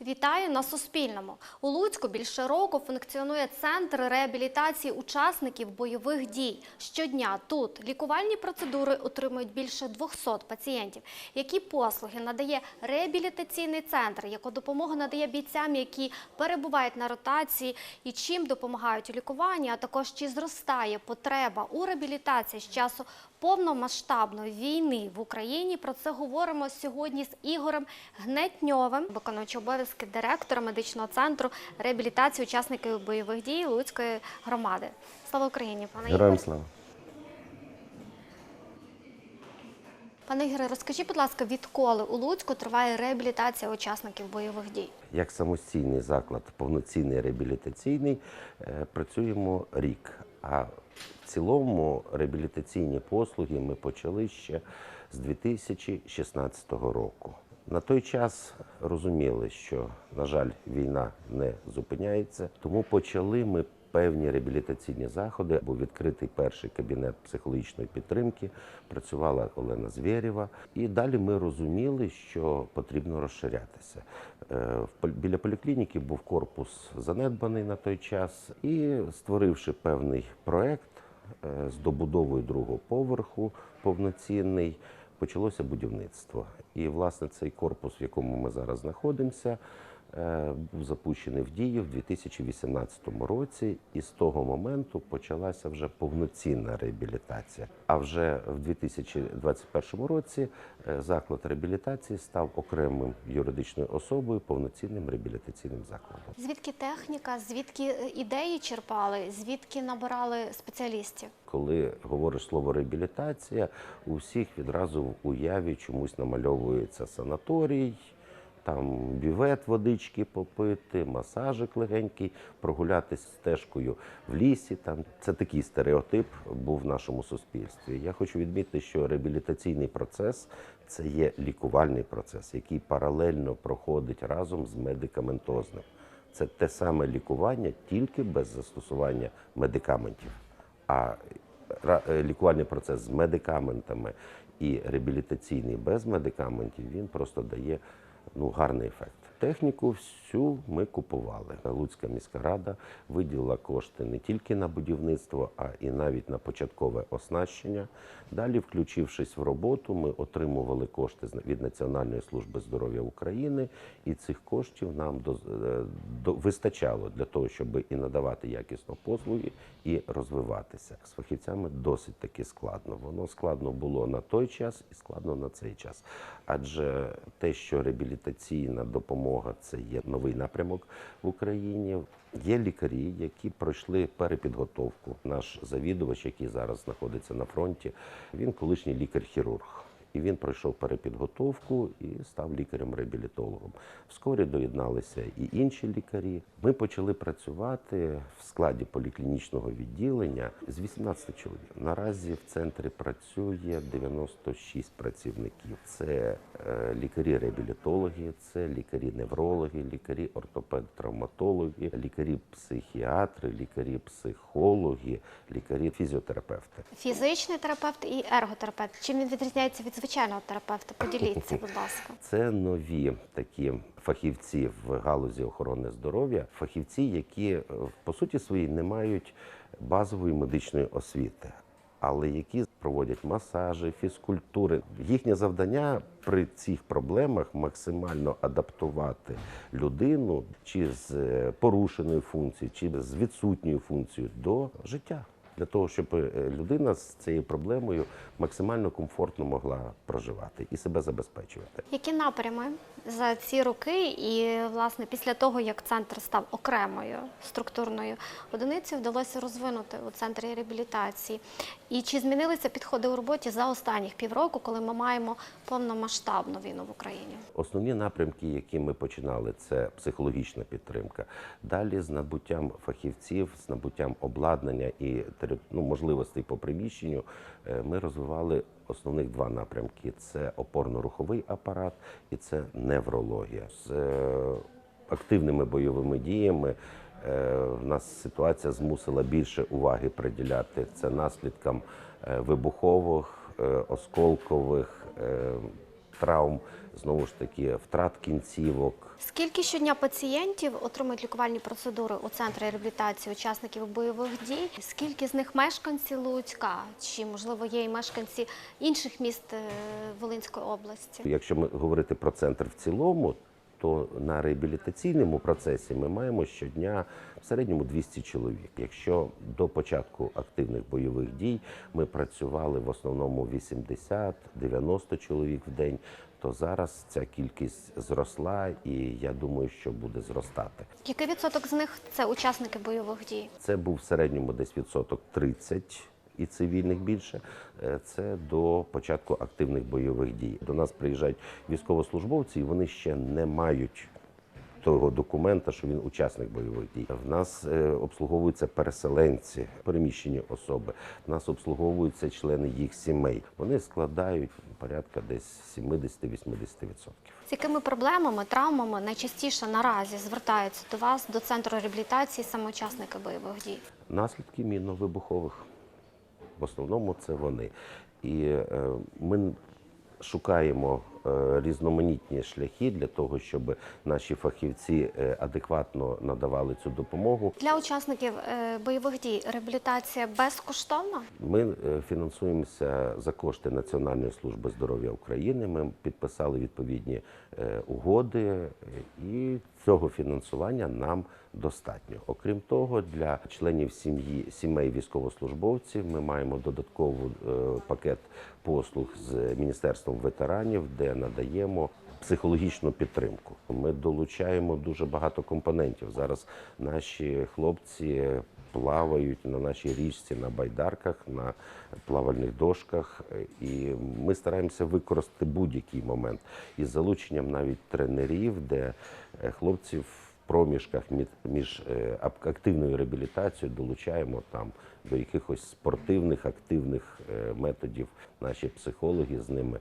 Вітаю на Суспільному. У Луцьку більше року функціонує центр реабілітації учасників бойових дій. Щодня тут лікувальні процедури отримують більше 200 пацієнтів. Які послуги надає реабілітаційний центр? Яку допомогу надає бійцям, які перебувають на ротації, і чим допомагають у лікуванні? А також чи зростає потреба у реабілітації з часу повномасштабної війни в Україні? Про це говоримо сьогодні з Ігорем Гнетньовим, виконуючи обов'язки директора медичного центру реабілітації учасників бойових дій Луцької громади. Слава Україні, пане Героям слава. Пане Ігоре, розкажіть, будь ласка, відколи у Луцьку триває реабілітація учасників бойових дій? Як самостійний заклад, повноцінний реабілітаційний, е, працюємо рік. А в цілому реабілітаційні послуги ми почали ще з 2016 року. На той час розуміли, що, на жаль, війна не зупиняється, тому почали ми певні реабілітаційні заходи. Був відкритий перший кабінет психологічної підтримки, працювала Олена Звєрєва. І далі ми розуміли, що потрібно розширятися. Е, Біля поліклініки був корпус занедбаний на той час, і створивши певний проект е, з добудовою другого поверху повноцінний. Почалося будівництво. І, власне, цей корпус, в якому ми зараз знаходимося, був запущений в дію в 2018 році, і з того моменту почалася вже повноцінна реабілітація. А вже в 2021 році е, заклад реабілітації став окремим юридичною особою, повноцінним реабілітаційним закладом. Звідки техніка, звідки е, ідеї черпали, звідки набирали спеціалістів? Коли говориш слово реабілітація, у всіх відразу в уяві чомусь намальовується санаторій, там бювет водички попити, масажик легенький, прогулятися стежкою в лісі. Там це такий стереотип був в нашому суспільстві. Я хочу відмітити, що реабілітаційний процес це є лікувальний процес, який паралельно проходить разом з медикаментозним. Це те саме лікування, тільки без застосування медикаментів. А е, лікувальний процес з медикаментами і реабілітаційний без медикаментів він просто дає ну, гарний ефект. Техніку всю ми купували. Луцька міська рада виділила кошти не тільки на будівництво, а і навіть на початкове оснащення. Далі, включившись в роботу, ми отримували кошти від Національної служби здоров'я України, і цих коштів нам до, е, до, вистачало для того, щоб і надавати якісно послуги, і розвиватися. З фахівцями досить таки складно. Воно складно було на той час і складно на цей час. Адже те, що реабілітаційна допомога це є новий напрямок в Україні. Є лікарі, які пройшли перепідготовку. Наш завідувач, який зараз знаходиться на фронті, він колишній лікар-хірург. І він пройшов перепідготовку і став лікарем-реабілітологом. Вскорі доєдналися і інші лікарі. Ми почали працювати в складі поліклінічного відділення з 18 чоловік. Наразі в центрі працює 96 працівників. Це е, лікарі-реабілітологи, це лікарі-неврологи, лікарі ортопед-травматологи, лікарі-психіатри, лікарі-психологи, лікарі-фізіотерапевти. Фізичний терапевт і ерготерапевт. Чим він відрізняється від звичайного терапевта? Поділіться, будь ласка. Це нові такі фахівці в галузі охорони здоров'я, фахівці, які е, по суті своїй не мають базової медичної освіти, але які проводять масажі, фізкультури. Їхнє завдання при цих проблемах максимально адаптувати людину чи з е, порушеною функцією, чи з відсутньою функцією до життя. Для того, щоб е, людина з цією проблемою максимально комфортно могла проживати і себе забезпечувати. Які напрями за ці роки, і власне після того, як центр став окремою структурною одиницею, вдалося розвинути у центрі реабілітації? І чи змінилися підходи у роботі за останніх півроку, коли ми маємо повномасштабну війну в Україні? Основні напрямки, які ми починали, це психологічна підтримка. Далі з набуттям фахівців, з набуттям обладнання і ну, можливостей по приміщенню, е, ми розвивали основних два напрямки: це опорно-руховий апарат і це неврологія. З е, активними бойовими діями. е, В нас ситуація змусила більше уваги приділяти це наслідкам вибухових, осколкових, травм, знову ж таки, втрат кінцівок. Скільки щодня пацієнтів отримують лікувальні процедури у центрі реабілітації учасників бойових дій? Скільки з них мешканці Луцька? Чи можливо є і мешканці інших міст е, Волинської області? Якщо ми говорити про центр в цілому, то на реабілітаційному процесі ми маємо щодня в середньому 200 чоловік. Якщо до початку активних бойових дій ми працювали в основному 80-90 чоловік в день, то зараз ця кількість зросла, і я думаю, що буде зростати. Який відсоток з них це учасники бойових дій? Це був в середньому десь відсоток 30 і цивільних більше. Е, Це до початку активних бойових дій. До нас приїжджають військовослужбовці, і вони ще не мають того документа, що він учасник бойових дій. В нас е, обслуговуються переселенці, переміщені особи. В нас обслуговуються члени їх сімей. Вони складають порядка десь 70-80%. З якими проблемами, травмами найчастіше наразі звертаються до вас, до центру реабілітації саме учасники бойових дій? Наслідки мінно-вибухових. В основному це вони. І е, ми шукаємо різноманітні шляхи для того, щоб наші фахівці е, адекватно надавали цю допомогу. Для учасників е, бойових дій реабілітація безкоштовна? Ми е, фінансуємося за кошти Національної служби здоров'я України. Ми підписали відповідні е, угоди, е, і цього фінансування нам достатньо. Окрім того, для членів сім'ї сімей військовослужбовців ми маємо додатковий пакет послуг з міністерством ветеранів, де надаємо. Психологічну підтримку ми долучаємо дуже багато компонентів. Зараз наші хлопці плавають на нашій річці на байдарках, на плавальних дошках, і ми стараємося використати будь-який момент із залученням навіть тренерів, де е, хлопців проміжках між, е, ак- активною реабілітацією долучаємо там до якихось спортивних активних е, методів. Наші психологи з ними.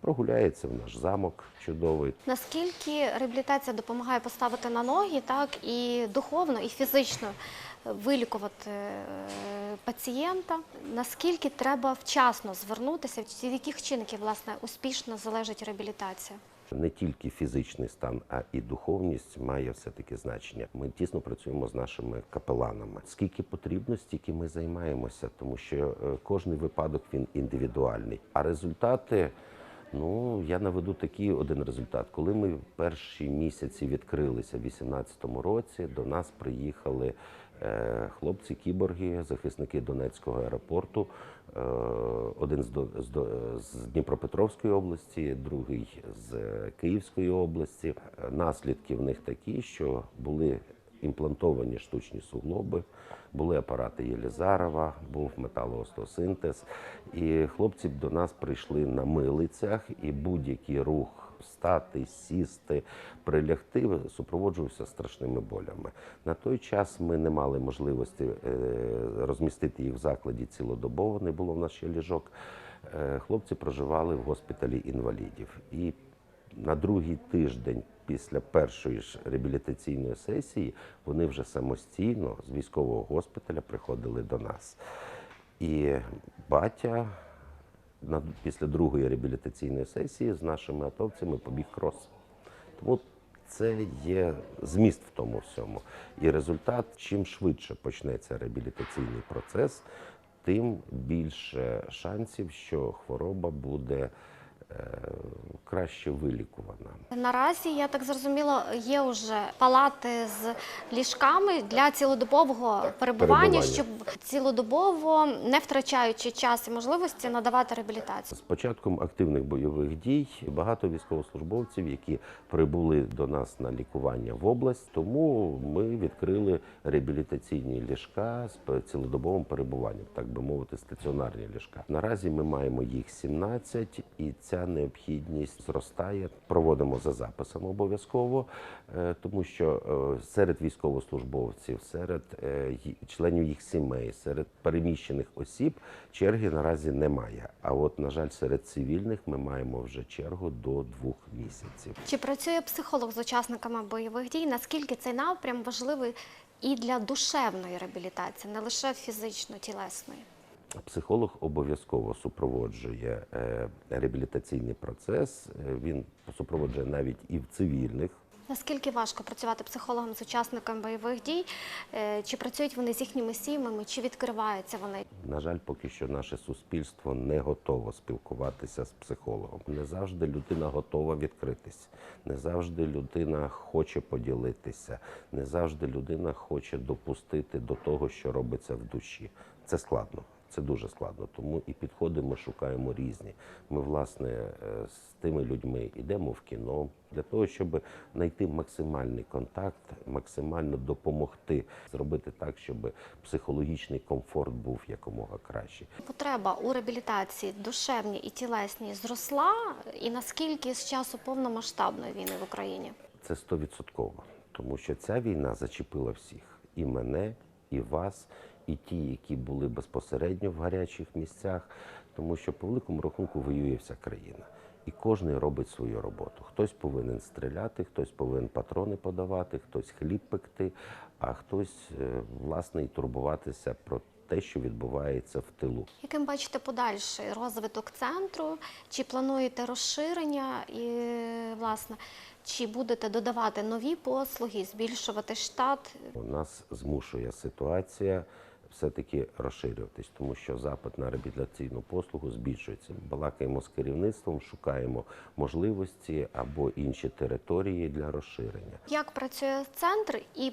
Прогуляється в наш замок чудовий. Наскільки реабілітація допомагає поставити на ноги, так і духовно, і фізично вилікувати е, пацієнта? Наскільки треба вчасно звернутися, від яких чинників власне успішно залежить реабілітація? Не тільки фізичний стан, а і духовність має все-таки значення. Ми тісно працюємо з нашими капеланами. Скільки потрібно, стільки ми займаємося, тому що е, кожний випадок він індивідуальний. А результати, ну я наведу такий один результат. Коли ми перші місяці відкрилися в 2018 році, до нас приїхали е, хлопці кіборги, захисники Донецького аеропорту. Е, Один з, Дніпропетровської області, другий з Київської області. Е, Наслідки в них такі, що були імплантовані штучні суглоби, були апарати Єлізарова, був металоостеосинтез. І хлопці до нас прийшли на милицях, і будь-який рух встати, сісти, прилягти супроводжувався страшними болями. На той час ми не мали можливості е, розмістити їх в закладі цілодобово, не було в нас ще ліжок. Е, Хлопці проживали в госпіталі інвалідів. І на другий тиждень після першої ж реабілітаційної сесії вони вже самостійно з військового госпіталя приходили до нас. І батя після другої реабілітаційної сесії з нашими атовцями побіг крос. Тому це є зміст в тому всьому. І результат, чим швидше почнеться реабілітаційний процес, тим більше шансів, що хвороба буде краще вилікувана. Наразі я так зрозуміла, є вже палати з ліжками для цілодобового перебування, Перебування. щоб цілодобово, не втрачаючи час і можливості, надавати реабілітацію. З початком активних бойових дій багато військовослужбовців, які прибули до нас на лікування в область, тому ми відкрили реабілітаційні ліжка з цілодобовим перебуванням, так би мовити, стаціонарні ліжка. Наразі ми маємо їх 17, і ця необхідність зростає. Проводимо за записом обов'язково, е, тому що е, серед військовослужбовців, серед е, членів їх сімей, серед переміщених осіб черги наразі немає. А от, на жаль, серед цивільних ми маємо вже чергу до двох місяців. Чи працює психолог з учасниками бойових дій? Наскільки цей напрям важливий і для душевної реабілітації, не лише фізично-тілесної? Психолог обов'язково супроводжує е, реабілітаційний процес. Е, Він супроводжує навіть і в цивільних Наскільки важко працювати психологом з учасниками бойових дій? Е, Чи працюють вони з їхніми сім'ями, чи відкриваються вони? На жаль, поки що наше суспільство не готово спілкуватися з психологом. Не завжди людина готова відкритись, не завжди людина хоче поділитися, не завжди людина хоче допустити до того, що робиться в душі. Це складно. Це дуже складно, тому і підходи ми шукаємо різні. Ми, власне, е, з тими людьми йдемо в кіно для того, щоб знайти максимальний контакт, максимально допомогти зробити так, щоб психологічний комфорт був якомога кращий. Потреба у реабілітації душевній і тілесній зросла, і наскільки з часу повномасштабної війни в Україні? Це стовідсотково, тому що ця війна зачепила всіх і мене, і вас, і ті, які були безпосередньо в гарячих місцях, тому що по великому рахунку воює вся країна. І кожен робить свою роботу. Хтось повинен стріляти, хтось повинен патрони подавати, хтось хліб пекти, а хтось е, власне і турбуватися про те, що відбувається в тилу. Яким бачите подальший розвиток центру? Чи плануєте розширення і власне, чи будете додавати нові послуги, збільшувати штат? У Нас змушує ситуація все-таки розширюватись, тому що запит на реабілітаційну послугу збільшується. Балакаємо з керівництвом, шукаємо можливості або інші території для розширення. Як працює центр і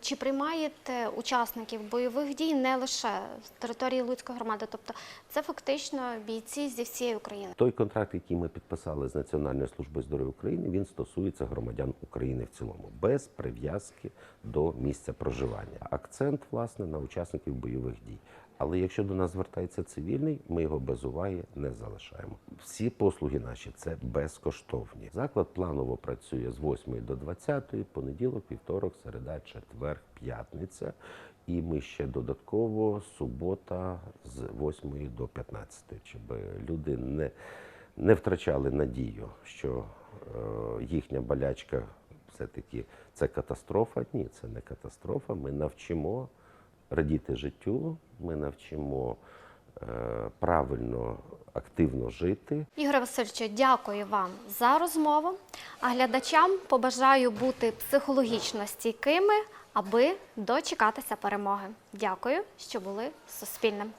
чи приймаєте учасників бойових дій не лише з території Луцької громади? Тобто це фактично бійці зі всієї України. Той контракт, який ми підписали з Національною службою здоров'я України, він стосується громадян України в цілому, без прив'язки до місця проживання. Акцент власне на учасників бойових дій. Але якщо до нас звертається цивільний, ми його без уваги не залишаємо. Всі послуги наші це безкоштовні. Заклад планово працює з 8 до 20, понеділок, вівторок, середа, четвер, п'ятниця. І ми ще додатково субота з 8 до 15, щоб люди не, не втрачали надію, що е, їхня болячка все-таки це катастрофа. Ні, це не катастрофа. Ми навчимо радіти життю, ми навчимо е, правильно, активно жити. Ігоре Васильовичу, дякую вам за розмову. А глядачам побажаю бути психологічно стійкими, аби дочекатися перемоги. Дякую, що були з Суспільним.